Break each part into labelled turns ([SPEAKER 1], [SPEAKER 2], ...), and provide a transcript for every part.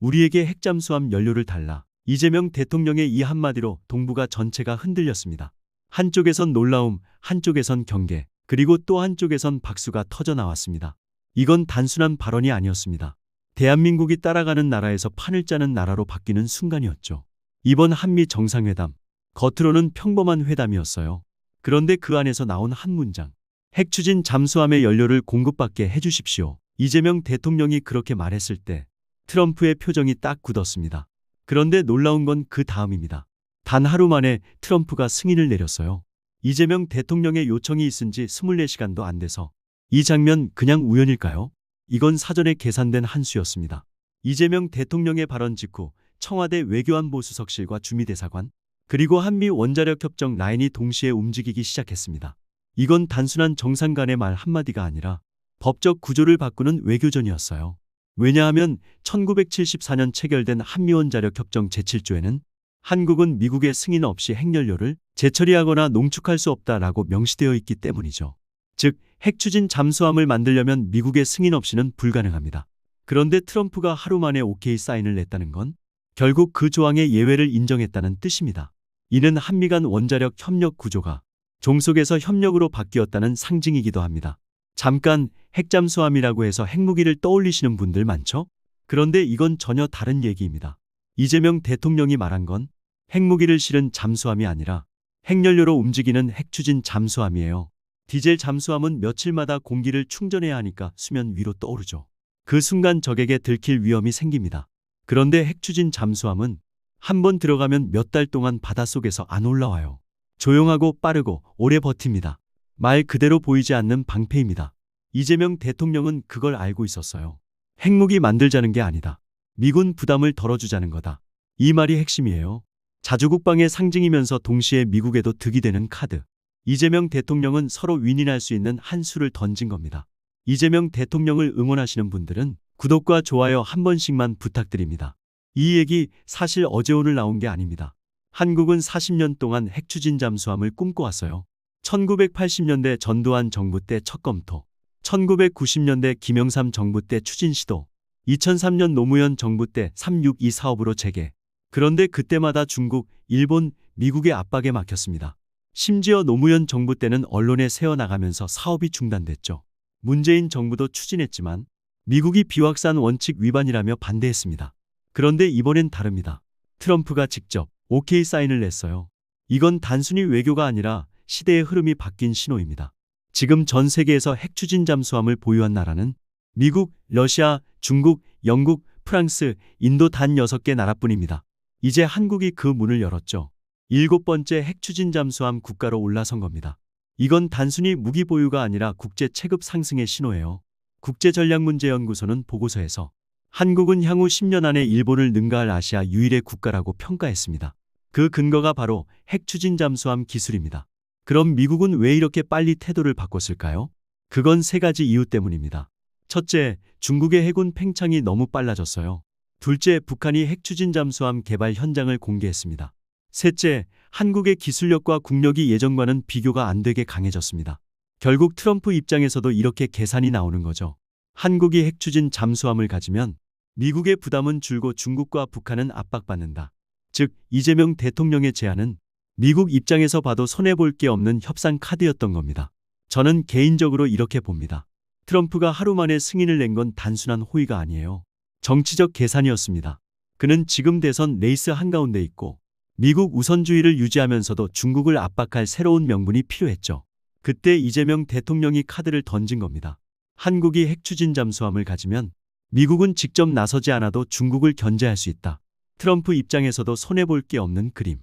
[SPEAKER 1] 우리에게 핵잠수함 연료를 달라. 이재명 대통령의 이 한마디로 동북아 전체가 흔들렸습니다. 한쪽에선 놀라움, 한쪽에선 경계, 그리고 또 한쪽에선 박수가 터져 나왔습니다. 이건 단순한 발언이 아니었습니다. 대한민국이 따라가는 나라에서 판을 짜는 나라로 바뀌는 순간이었죠. 이번 한미 정상회담, 겉으로는 평범한 회담이었어요. 그런데 그 안에서 나온 한 문장. 핵 추진 잠수함의 연료를 공급받게 해주십시오. 이재명 대통령이 그렇게 말했을 때 트럼프의 표정이 딱 굳었습니다. 그런데 놀라운 건 그 다음입니다. 단 하루 만에 트럼프가 승인을 내렸어요. 이재명 대통령의 요청이 있은 지 24시간도 안 돼서 이 장면 그냥 우연일까요? 이건 사전에 계산된 한 수였습니다. 이재명 대통령의 발언 직후 청와대 외교안보수석실과 주미대사관 그리고 한미 원자력 협정 라인이 동시에 움직이기 시작했습니다. 이건 단순한 정상 간의 말 한마디가 아니라 법적 구조를 바꾸는 외교전이었어요. 왜냐하면 1974년 체결된 한미원 자력 협정 제7조에는 한국은 미국의 승인 없이 핵연료를 재처리하거나 농축할 수 없다라고 명시되어 있기 때문이죠. 즉, 핵추진 잠수함을 만들려면 미국의 승인 없이는 불가능합니다. 그런데 트럼프가 하루 만에 오케이 사인을 냈다는 건 결국 그 조항의 예외를 인정했다는 뜻입니다. 이는 한미 간 원자력 협력 구조가 종속에서 협력으로 바뀌었다는 상징이기도 합니다. 잠깐 핵잠수함이라고 해서 핵무기를 떠올리시는 분들 많죠? 그런데 이건 전혀 다른 얘기입니다. 이재명 대통령이 말한 건 핵무기를 실은 잠수함이 아니라 핵연료로 움직이는 핵추진 잠수함이에요. 디젤 잠수함은 며칠마다 공기를 충전해야 하니까 수면 위로 떠오르죠. 그 순간 적에게 들킬 위험이 생깁니다. 그런데 핵추진 잠수함은 한 번 들어가면 몇 달 동안 바닷속에서 안 올라와요. 조용하고 빠르고 오래 버팁니다. 말 그대로 보이지 않는 방패입니다. 이재명 대통령은 그걸 알고 있었어요. 핵무기 만들자는 게 아니다. 미군 부담을 덜어주자는 거다. 이 말이 핵심이에요. 자주국방의 상징이면서 동시에 미국에도 득이 되는 카드. 이재명 대통령은 서로 윈윈할 수 있는 한 수를 던진 겁니다. 이재명 대통령을 응원하시는 분들은 구독과 좋아요 한 번씩만 부탁드립니다. 이 얘기 사실 어제 오늘 나온 게 아닙니다. 한국은 40년 동안 핵추진 잠수함을 꿈꿔왔어요. 1980년대 전두환 정부 때 첫 검토, 1990년대 김영삼 정부 때 추진 시도, 2003년 노무현 정부 때 362 사업으로 재개. 그런데 그때마다 중국, 일본, 미국의 압박에 막혔습니다. 심지어 노무현 정부 때는 언론에 새어나가면서 사업이 중단됐죠. 문재인 정부도 추진했지만 미국이 비확산 원칙 위반이라며 반대했습니다. 그런데 이번엔 다릅니다. 트럼프가 직접 오케이 사인을 냈어요. 이건 단순히 외교가 아니라 시대의 흐름이 바뀐 신호입니다. 지금 전 세계에서 핵 추진 잠수함을 보유한 나라는 미국, 러시아, 중국, 영국, 프랑스, 인도 단 6개 나라뿐입니다. 이제 한국이 그 문을 열었죠. 일곱 번째 핵 추진 잠수함 국가로 올라선 겁니다. 이건 단순히 무기 보유가 아니라 국제 체급 상승의 신호예요. 국제전략문제연구소는 보고서에서 한국은 향후 10년 안에 일본을 능가할 아시아 유일의 국가라고 평가했습니다. 그 근거가 바로 핵 추진 잠수함 기술입니다. 그럼 미국은 왜 이렇게 빨리 태도를 바꿨을까요? 그건 세 가지 이유 때문입니다. 첫째, 중국의 해군 팽창이 너무 빨라졌어요. 둘째, 북한이 핵추진 잠수함 개발 현장을 공개했습니다. 셋째, 한국의 기술력과 국력이 예전과는 비교가 안 되게 강해졌습니다. 결국 트럼프 입장에서도 이렇게 계산이 나오는 거죠. 한국이 핵추진 잠수함을 가지면 미국의 부담은 줄고 중국과 북한은 압박받는다. 즉, 이재명 대통령의 제안은 미국 입장에서 봐도 손해볼 게 없는 협상 카드였던 겁니다. 저는 개인적으로 이렇게 봅니다. 트럼프가 하루 만에 승인을 낸 건 단순한 호의가 아니에요. 정치적 계산이었습니다. 그는 지금 대선 레이스 한가운데 있고 미국 우선주의를 유지하면서도 중국을 압박할 새로운 명분이 필요했죠. 그때 이재명 대통령이 카드를 던진 겁니다. 한국이 핵추진 잠수함을 가지면 미국은 직접 나서지 않아도 중국을 견제할 수 있다. 트럼프 입장에서도 손해볼 게 없는 그림.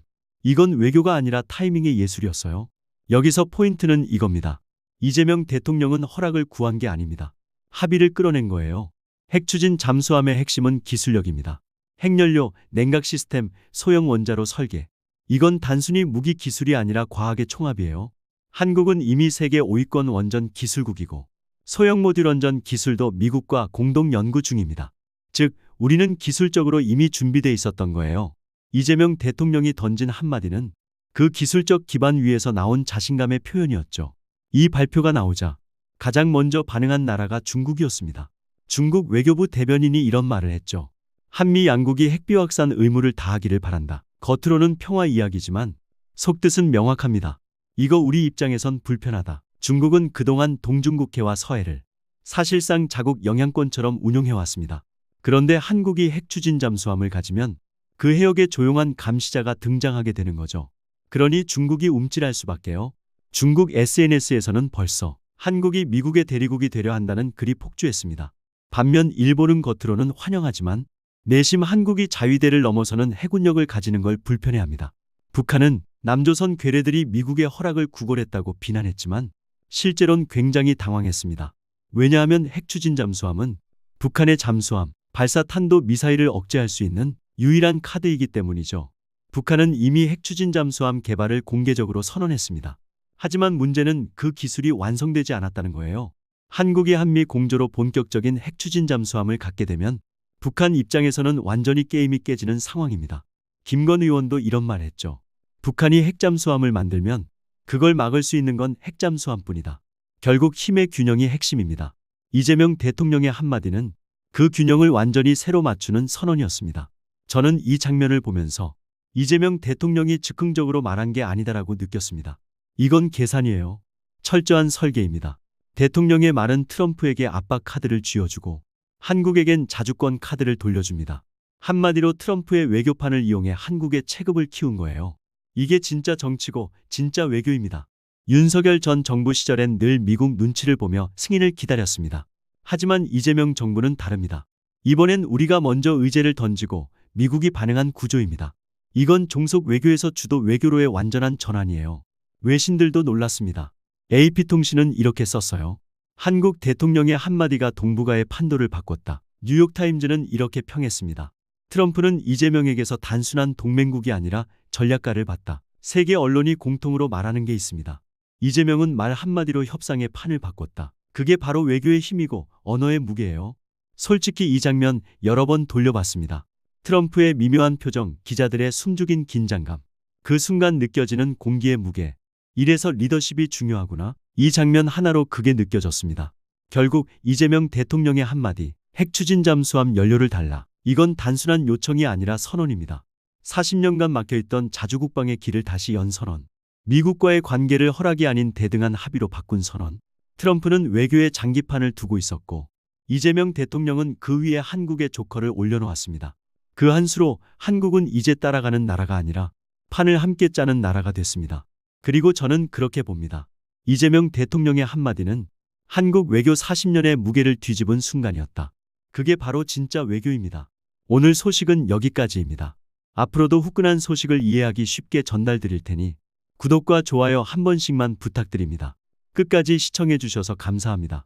[SPEAKER 1] 이건 외교가 아니라 타이밍의 예술이었어요. 여기서 포인트는 이겁니다. 이재명 대통령은 허락을 구한 게 아닙니다. 합의를 끌어낸 거예요. 핵추진 잠수함의 핵심은 기술력입니다. 핵연료, 냉각 시스템, 소형 원자로 설계. 이건 단순히 무기 기술이 아니라 과학의 총합이에요. 한국은 이미 세계 5위권 원전 기술국이고 소형 모듈 원전 기술도 미국과 공동 연구 중입니다. 즉, 우리는 기술적으로 이미 준비돼 있었던 거예요. 이재명 대통령이 던진 한마디는 그 기술적 기반 위에서 나온 자신감의 표현이었죠. 이 발표가 나오자 가장 먼저 반응한 나라가 중국이었습니다. 중국 외교부 대변인이 이런 말을 했죠. 한미 양국이 핵비 확산 의무를 다하기를 바란다. 겉으로는 평화 이야기지만 속뜻은 명확합니다. 이거 우리 입장에선 불편하다. 중국은 그동안 동중국해와 서해를 사실상 자국 영향권처럼 운용해왔습니다. 그런데 한국이 핵 추진 잠수함을 가지면 그 해역에 조용한 감시자가 등장하게 되는 거죠. 그러니 중국이 움찔할 수밖에요. 중국 SNS에서는 벌써 한국이 미국의 대리국이 되려 한다는 글이 폭주했습니다. 반면 일본은 겉으로는 환영하지만 내심 한국이 자위대를 넘어서는 해군력을 가지는 걸 불편해합니다. 북한은 남조선 괴뢰들이 미국의 허락을 구걸했다고 비난했지만 실제론 굉장히 당황했습니다. 왜냐하면 핵추진 잠수함은 북한의 잠수함, 발사 탄도 미사일을 억제할 수 있는 유일한 카드이기 때문이죠. 북한은 이미 핵추진 잠수함 개발을 공개적으로 선언했습니다. 하지만 문제는 그 기술이 완성되지 않았다는 거예요. 한국이 한미 공조로 본격적인 핵추진 잠수함을 갖게 되면 북한 입장에서는 완전히 게임이 깨지는 상황입니다. 김건 의원도 이런 말 했죠. 북한이 핵잠수함을 만들면 그걸 막을 수 있는 건 핵잠수함뿐이다. 결국 힘의 균형이 핵심입니다. 이재명 대통령의 한마디는 그 균형을 완전히 새로 맞추는 선언이었습니다. 저는 이 장면을 보면서 이재명 대통령이 즉흥적으로 말한 게 아니다라고 느꼈습니다. 이건 계산이에요. 철저한 설계입니다. 대통령의 말은 트럼프에게 압박 카드를 쥐어주고 한국에겐 자주권 카드를 돌려줍니다. 한마디로 트럼프의 외교판을 이용해 한국의 체급을 키운 거예요. 이게 진짜 정치고 진짜 외교입니다. 윤석열 전 정부 시절엔 늘 미국 눈치를 보며 승인을 기다렸습니다. 하지만 이재명 정부는 다릅니다. 이번엔 우리가 먼저 의제를 던지고 미국이 반응한 구조입니다. 이건 종속 외교에서 주도 외교로의 완전한 전환이에요. 외신들도 놀랐습니다. AP통신은 이렇게 썼어요. 한국 대통령의 한마디가 동북아의 판도를 바꿨다. 뉴욕타임즈는 이렇게 평했습니다. 트럼프는 이재명에게서 단순한 동맹국이 아니라 전략가를 봤다. 세계 언론이 공통으로 말하는 게 있습니다. 이재명은 말 한마디로 협상의 판을 바꿨다. 그게 바로 외교의 힘이고 언어의 무게예요. 솔직히 이 장면 여러 번 돌려봤습니다. 트럼프의 미묘한 표정, 기자들의 숨죽인 긴장감. 그 순간 느껴지는 공기의 무게. 이래서 리더십이 중요하구나. 이 장면 하나로 그게 느껴졌습니다. 결국 이재명 대통령의 한마디, 핵 추진 잠수함 연료를 달라. 이건 단순한 요청이 아니라 선언입니다. 40년간 막혀있던 자주국방의 길을 다시 연 선언. 미국과의 관계를 허락이 아닌 대등한 합의로 바꾼 선언. 트럼프는 외교의 장기판을 두고 있었고 이재명 대통령은 그 위에 한국의 조커를 올려놓았습니다. 그 한 수로 한국은 이제 따라가는 나라가 아니라 판을 함께 짜는 나라가 됐습니다. 그리고 저는 그렇게 봅니다. 이재명 대통령의 한마디는 한국 외교 40년의 무게를 뒤집은 순간이었다. 그게 바로 진짜 외교입니다. 오늘 소식은 여기까지입니다. 앞으로도 후끈한 소식을 이해하기 쉽게 전달드릴 테니 구독과 좋아요 한 번씩만 부탁드립니다. 끝까지 시청해 주셔서 감사합니다.